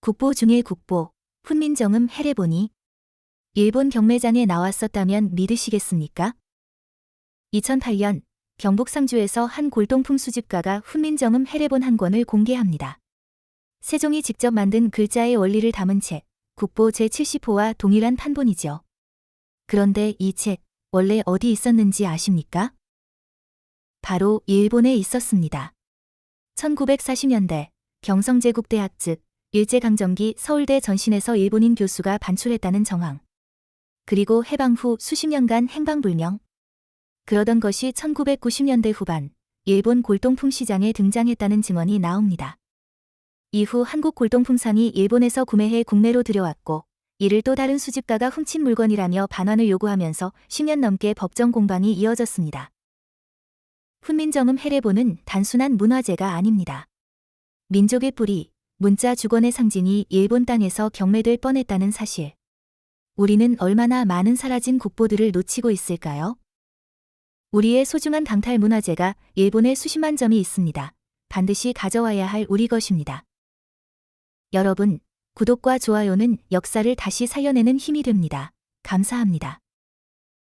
국보 중의 국보, 훈민정음 해례본이 일본 경매장에 나왔었다면 믿으시겠습니까? 2008년 경북 상주에서 한 골동품 수집가가 훈민정음 해례본 한 권을 공개합니다. 세종이 직접 만든 글자의 원리를 담은 책, 국보 제70호와 동일한 판본이죠. 그런데 이 책, 원래 어디 있었는지 아십니까? 바로 일본에 있었습니다. 1940년대 경성제국대학 즉 일제강점기 서울대 전신에서 일본인 교수가 반출했다는 정황. 그리고 해방 후 수십 년간 행방불명. 그러던 것이 1990년대 후반 일본 골동품 시장에 등장했다는 증언이 나옵니다. 이후 한국 골동품상이 일본에서 구매해 국내로 들여왔고 이를 또 다른 수집가가 훔친 물건이라며 반환을 요구하면서 10년 넘게 법정 공방이 이어졌습니다. 훈민정음 해례본은 단순한 문화재가 아닙니다. 민족의 뿌리, 문자 주권의 상징이 일본 땅에서 경매될 뻔했다는 사실. 우리는 얼마나 많은 사라진 국보들을 놓치고 있을까요? 우리의 소중한 강탈 문화재가 일본에 수십만 점이 있습니다. 반드시 가져와야 할 우리 것입니다. 여러분, 구독과 좋아요는 역사를 다시 살려내는 힘이 됩니다. 감사합니다.